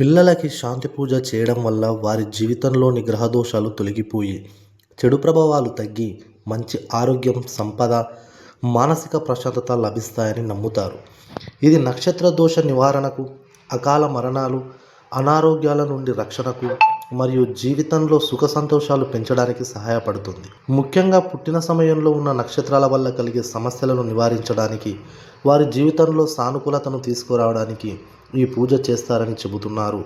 పిల్లలకి శాంతి పూజ చేయడం వల్ల వారి జీవితంలోని గ్రహ దోషాలు తొలగిపోయి చెడు ప్రభావాలు తగ్గి మంచి ఆరోగ్యం సంపద మానసిక ప్రశాంతత లభిస్తాయని నమ్ముతారు. ఇది నక్షత్ర దోష నివారణకు అకాల మరణాలు అనారోగ్యాల నుండి రక్షణకు మరియు జీవితంలో సుఖ సంతోషాలు పెంచడానికి సహాయపడుతుంది. ముఖ్యంగా పుట్టిన సమయంలో ఉన్న నక్షత్రాల వల్ల కలిగే సమస్యలను నివారించడానికి వారి జీవితంలో సానుకూలతను తీసుకురావడానికి ఈ పూజ చేస్తారని చెబుతున్నారు.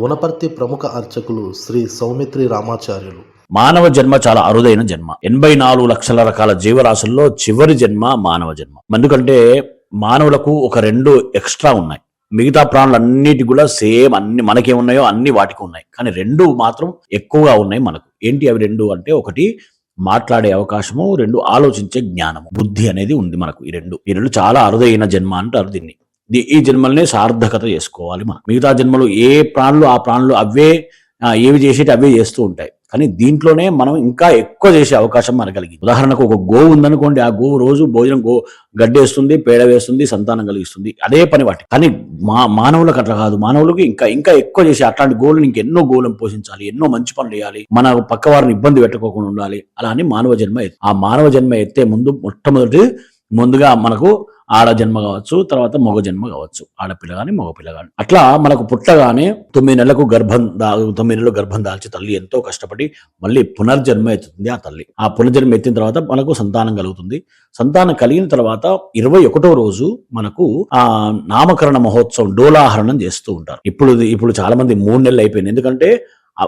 వనపర్తి ప్రముఖ అర్చకులు శ్రీ సౌమిత్రి రామాచార్యులు. మానవ జన్మ చాలా అరుదైన జన్మ. ఎనభై నాలుగు లక్షల రకాల జీవరాశుల్లో చివరి జన్మ మానవ జన్మ. ఎందుకంటే మానవులకు ఒక రెండు ఎక్స్ట్రా ఉన్నాయి. మిగతా ప్రాణులన్నిటి కూడా సేమ్ అన్ని మనకేమున్నాయో అన్ని వాటికి ఉన్నాయి. కానీ రెండు మాత్రం ఎక్కువగా ఉన్నాయి మనకు. ఏంటి అవి రెండు అంటే ఒకటి మాట్లాడే అవకాశము రెండు ఆలోచించే జ్ఞానము. బుద్ధి అనేది ఉంది మనకు ఈ రెండు. ఈ రెండు చాలా అరుదైన జన్మ అంటారు దీన్ని. ఈ జన్మలనే సార్థకత చేసుకోవాలి మనం. మిగతా జన్మలు ఏ ప్రాణులు ఆ ప్రాణులు అవే ఏవి చేసేటి అవే చేస్తూ ఉంటాయి. కానీ దీంట్లోనే మనం ఇంకా ఎక్కువ చేసే అవకాశం మనకు కలిగింది. ఉదాహరణకు ఒక గోవు ఉందనుకోండి ఆ గోవు రోజు భోజనం గో గడ్డేస్తుంది పేడ వేస్తుంది సంతానం కలిగిస్తుంది. అదే పని వాటి కానీ మా మానవులకు అట్లా కాదు. మానవులకు ఇంకా ఇంకా ఎక్కువ చేసి అట్లాంటి గోవులను ఇంకెన్నో గోవులను పోషించాలి ఎన్నో మంచి పనులు చేయాలి మన పక్క వారిని ఇబ్బంది పెట్టకోకుండా ఉండాలి. అలా అని మానవ జన్మ ఆ మానవ జన్మ ఎత్తే ముందు మొట్టమొదటి ముందుగా మనకు ఆడ జన్మ కావచ్చు తర్వాత మగ జన్మ కావచ్చు ఆడపిల్ల కానీ మగపిల్ల కానీ అట్లా మనకు పుట్టగానే తొమ్మిది నెలలకు గర్భం దా తొమ్మిది నెలలు గర్భం దాల్చి తల్లి ఎంతో కష్టపడి మళ్ళీ పునర్జన్మ ఎత్తుతుంది ఆ తల్లి. ఆ పునర్జన్మ ఎత్తిన తర్వాత మనకు సంతానం కలుగుతుంది. సంతానం కలిగిన తర్వాత ఇరవై ఒకటో రోజు మనకు ఆ నామకరణ మహోత్సవం డోలాహరణం చేస్తూ ఉంటారు. ఇప్పుడు ఇప్పుడు చాలా మంది మూడు నెలలు అయిపోయింది. ఎందుకంటే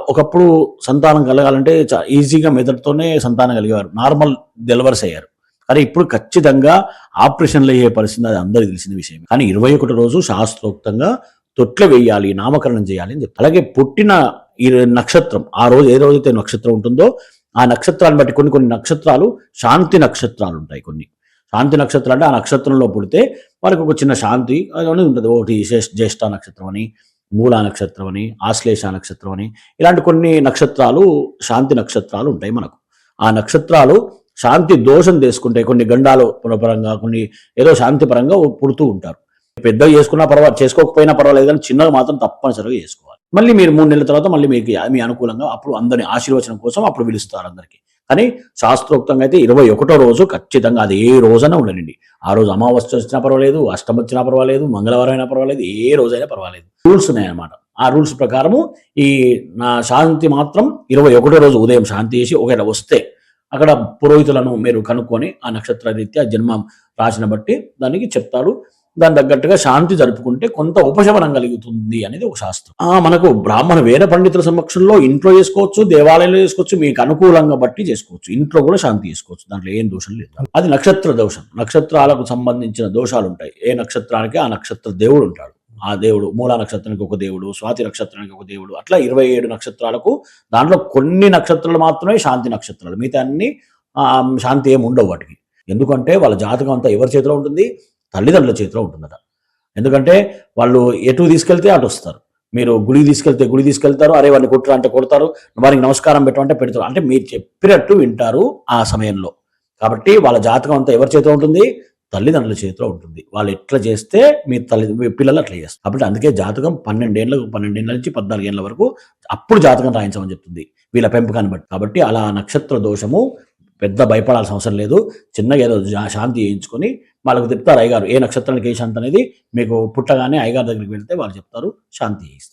ఒకప్పుడు సంతానం కలగాలంటే చా- ఈజీగా మెదడుతోనే సంతానం కలిగేవారు. నార్మల్ డెలివర్స్ అయ్యారు. అరే ఇప్పుడు ఖచ్చితంగా ఆపరేషన్లు అయ్యే పరిస్థితి అది అందరికీ తెలిసిన విషయం. కానీ ఇరవై ఒకటి రోజు శాస్త్రోక్తంగా తొట్ల వేయాలి నామకరణం చేయాలి అని చెప్తారు అలాగే పుట్టిన ఈ నక్షత్రం ఆ రోజు ఏ రోజైతే నక్షత్రం ఉంటుందో ఆ నక్షత్రాన్ని బట్టి కొన్ని కొన్ని నక్షత్రాలు శాంతి నక్షత్రాలు ఉంటాయి కొన్ని. శాంతి నక్షత్రం అంటే ఆ నక్షత్రంలో పుడితే వాళ్ళకి ఒక చిన్న శాంతి అనేది ఉంటుంది. ఒకటి జ్యేష్ఠ- జ్యేష్ఠ నక్షత్రం అని మూలా నక్షత్రం అని ఆశ్లేష నక్షత్రం అని. ఇలాంటి కొన్ని నక్షత్రాలు శాంతి నక్షత్రాలు ఉంటాయి మనకు. ఆ నక్షత్రాలు శాంతి దోషం తీసుకుంటే కొన్ని గండాలు పరంగా కొన్ని ఏదో శాంతి పరంగా పుడుతూ ఉంటారు. పెద్దగా చేసుకున్నా పర్వాలేదు చేసుకోకపోయినా పర్వాలేదు కానీ చిన్నగా మాత్రం తప్పనిసరిగా చేసుకోవాలి. మళ్ళీ మీరు మూడు నెలల తర్వాత మళ్ళీ మీకు మీ అనుకూలంగా అప్పుడు అందరి ఆశీర్వచనం కోసం అప్పుడు పిలుస్తారు అందరికి. కానీ శాస్త్రోక్తంగా అయితే ఇరవై ఒకటో రోజు ఖచ్చితంగా అది ఏ రోజైనా ఉండనండి ఆ రోజు అమావాస్య వచ్చినా పర్వాలేదు అష్టమి వచ్చినా పర్వాలేదు మంగళవారం అయినా పర్వాలేదు ఏ రోజైనా పర్వాలేదు. రూల్స్ ఉన్నాయన్నమాట. ఆ రూల్స్ ప్రకారము ఈ నా శాంతి మాత్రం ఇరవై ఒకటో రోజు ఉదయం శాంతి చేసి ఒకవేళ వస్తే అక్కడ పురోహితులను మీరు కనుక్కొని ఆ నక్షత్ర రీత్యా జన్మం రాసిన బట్టి దానికి చెప్తారు. దాని తగ్గట్టుగా శాంతి జరుపుకుంటే కొంత ఉపశమనం కలుగుతుంది అనేది ఒక శాస్త్రం. ఆ మనకు బ్రాహ్మణ వేద పండితుల సమక్షంలో ఇంట్లో చేసుకోవచ్చు దేవాలయంలో చేసుకోవచ్చు మీకు అనుకూలంగా బట్టి చేసుకోవచ్చు. ఇంట్లో కూడా శాంతి చేసుకోవచ్చు. దాంట్లో ఏం దోషం లేదు. అది నక్షత్ర దోషం. నక్షత్రాలకు సంబంధించిన దోషాలు ఉంటాయి ఏ నక్షత్రానికి ఆ నక్షత్ర దేవుడు ఉంటాడు. ఆ దేవుడు మూలా నక్షత్రానికి ఒక దేవుడు స్వాతి నక్షత్రానికి ఒక దేవుడు అట్లా ఇరవై ఏడు నక్షత్రాలకు దాంట్లో కొన్ని నక్షత్రాలు మాత్రమే శాంతి నక్షత్రాలు. మిగతా అన్ని శాంతి ఏమి ఉండవు వాటికి. ఎందుకంటే వాళ్ళ జాతకం అంతా ఎవరి చేతిలో ఉంటుంది? తల్లిదండ్రుల చేతిలో ఉంటుందట. ఎందుకంటే వాళ్ళు ఎటు తీసుకెళ్తే అటు వస్తారు. మీరు గుడికి తీసుకెళ్తే గుడి తీసుకెళ్తారు అరే వాళ్ళు కొట్టరు అంటే కొడతారు వారికి నమస్కారం పెట్టమంటే పెడతారు. అంటే మీరు చెప్పినట్టు వింటారు ఆ సమయంలో. కాబట్టి వాళ్ళ జాతకం అంతా ఎవరి చేతిలో ఉంటుంది? తల్లిదండ్రుల చేతిలో ఉంటుంది. వాళ్ళు ఎట్లా చేస్తే మీ తల్లి మీ పిల్లలు అట్లా చేస్తారు. కాబట్టి అందుకే జాతకం పన్నెండేళ్ళకు పన్నెండేళ్ళ నుంచి పద్నాలుగేళ్ళ వరకు అప్పుడు జాతకం రాయించమని చెప్తుంది. వీళ్ళ పెంపకాన్ని బట్టి. కాబట్టి అలా నక్షత్ర దోషము పెద్ద భయపడాల్సిన అవసరం లేదు. చిన్నగా ఏదో శాంతి చేయించుకొని వాళ్ళకి చెప్తారు అయ్యగారు ఏ నక్షత్రానికి ఏ శాంతి అనేది మీకు పుట్టగానే అయ్యగారి దగ్గరికి వెళ్తే వాళ్ళు చెప్తారు శాంతి చేయిస్తారు.